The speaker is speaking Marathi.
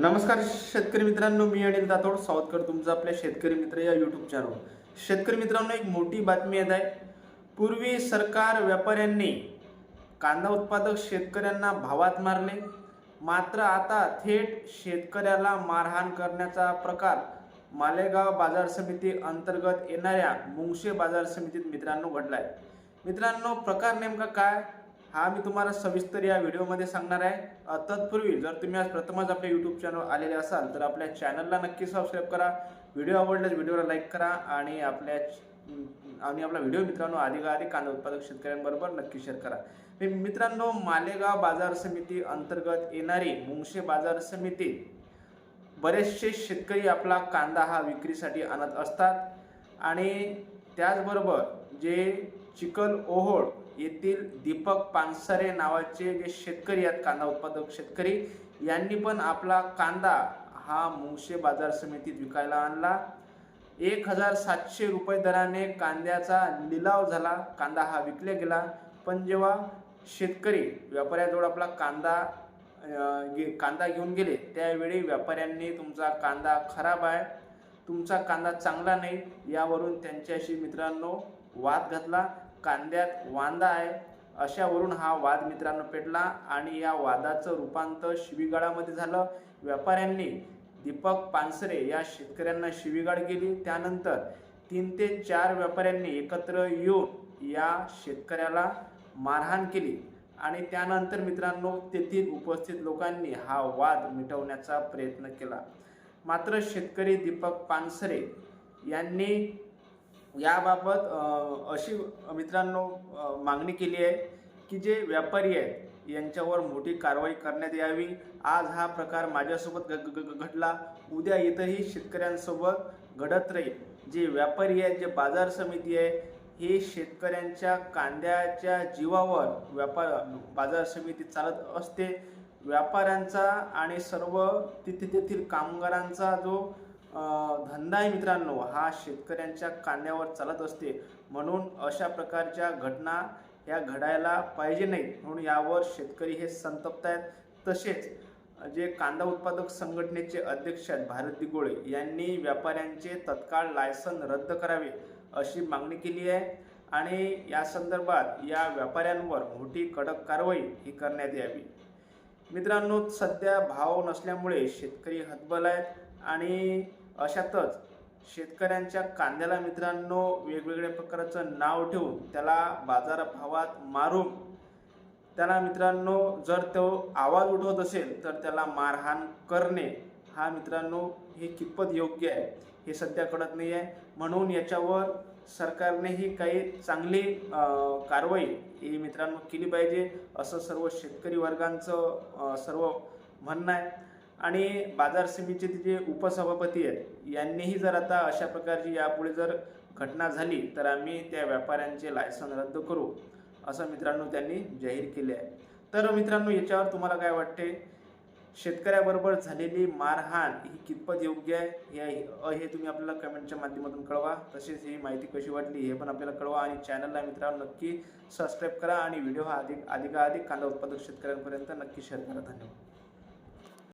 नमस्कार शेतकरी मित्रांनो मी अनिल दातोड. स्वागत करतो तुमचं आपल्या शेतकरी मित्र या यूट्यूब चॅनल शेतकरी मित्रांनो एक मोठी बातमी येत आहे. पूर्वी सरकार व्यापाऱ्यांनी कांदा उत्पादक शेतकऱ्यांना भावात मारले. मात्र आता थेट शेतकऱ्याला मारहाण करण्याचा प्रकार मालेगाव बाजार समिती अंतर्गत येणाऱ्या मुंगशे बाजार समितीत मित्रांनो घडलाय. मित्रांनो प्रकार नेमका काय? हा मी तुम्हाला सविस्तर या व्हिडिओमध्ये सांगणार आहे. तत्पूर्वी जर तुम्ही आज प्रथमच आपल्या यूट्यूब चॅनल आलेले असाल तर आपल्या चॅनलला नक्की सबस्क्राईब करा. व्हिडिओ आवडल्यास व्हिडिओला लाईक करा आणि आपल्या आणि आपला व्हिडिओ मित्रांनो अधिकाधिक कांदा उत्पादक शेतकऱ्यांबरोबर नक्की शेअर करा. मी- मित्रांनो मालेगाव बाजार समिती अंतर्गत येणारी मुंगशे बाजार समिती बरेचसे शेतकरी आपला कांदा हा विक्रीसाठी आणत असतात. आणि त्याचबरोबर जे चिकल ओहोळ येथील दीपक पानसरे नावाचे जे शेतकरी आहेत कांदा उत्पादक शेतकरी यांनी पण आपला कांदा हा मुंगशे बाजार समितीत विकायला आणला. एक हजार सातशे रुपये दराने कांद्याचा लिलाव झाला. कांदा हा विकला गेला. पण जेव्हा शेतकरी व्यापाऱ्याजवळ आपला कांदा गे- कांदा घेऊन गेले त्यावेळी व्यापाऱ्यांनी तुमचा कांदा खराब आहे तुमचा कांदा चांगला नाही यावरून त्यांच्याशी मित्रांनो वाद घातला. कांद्यात वांदा आहे अशावरून हा वाद मित्रांनो पेटला आणि या वादाचं रूपांतर शिवीगाळामध्ये झालं. व्यापाऱ्यांनी दीपक पानसरे या शेतकऱ्यांना शिवीगाळ केली. त्यानंतर तीन ते चार व्यापाऱ्यांनी एकत्र येऊन या शेतकऱ्याला मारहाण केली. आणि त्यानंतर मित्रांनो तेथील उपस्थित लोकांनी हा वाद मिटवण्याचा प्रयत्न केला. मात्र शेतकरी दीपक पानसरे यांनी याबाबत अशी मित्रांनो मागणी केली आहे की जे व्यापारी आहेत यांच्यावर मोठी कारवाई करण्यात यावी. आज हा प्रकार माझ्यासोबत घडला. उद्या इथंही शेतकऱ्यांसोबत घडत राहील. जे व्यापारी आहेत जे बाजार समिती आहे हे शेतकऱ्यांच्या कांद्याच्या जीवावर व्यापार बाजार समिती चालत असते. व्यापाऱ्यांचा आणि सर्व तिथे तेथील कामगारांचा जो धंदा आहे मित्रांनो. हा शेतकऱ्यांच्या कांद्यावर चालत असते. म्हणून अशा प्रकारच्या घटना या घडायला पाहिजे नाहीत. म्हणून यावर शेतकरी हे संतप्त आहेत. तसेच जे कांदा उत्पादक संघटनेचे अध्यक्ष आहेत भारत दिगोळे यांनी व्यापाऱ्यांचे तत्काळ लायसन रद्द करावे अशी मागणी केली आहे. आणि या संदर्भात या व्यापाऱ्यांवर मोठी कडक कारवाई ही करण्यात यावी. मित्रांनो सध्या भाव नसल्यामुळे शेतकरी हतबल आहेत. आणि अशातच शेतकऱ्यांच्या कांद्याला मित्रांनो वेगवेगळ्या प्रकारचं नाव ठेवून त्याला बाजारभावात मारून त्याला मित्रांनो जर तो आवाज उठवत असेल तर त्याला मारहाण करणे हा मित्रांनो हे कितपत योग्य आहे हे सध्या कळत नाही आहे. म्हणून याच्यावर सरकारनेही काही चांगली कारवाई ही मित्रांनो केली पाहिजे असं सर्व शेतकरी वर्गांचं सर्व म्हणणं आहे. आणि बाजार समितीचे जे उपसभापती आहेत. यांनीही जर आता अशा प्रकारची यापुढे जर घटना झाली तर आम्ही त्या व्यापाऱ्यांचे लायसन रद्द करू असं मित्रांनो त्यांनी जाहीर केले आहे. तर मित्रांनो याच्यावर तुम्हाला काय वाटते? शेतकऱ्याबरोबर झालेली मारहाण ही कितपत योग्य आहे? हे अ- हे तुम्ही आपल्याला कमेंटच्या माध्यमातून कळवा. तसेच ही माहिती कशी वाटली हे पण आपल्याला कळवा. आणि चॅनलला मित्रांनो नक्की सबस्क्राईब करा. आणि व्हिडिओ हा अधिक अधिकाधिक कांदा उत्पादक शेतकऱ्यांपर्यंत नक्की शेअर करा. धन्यवाद.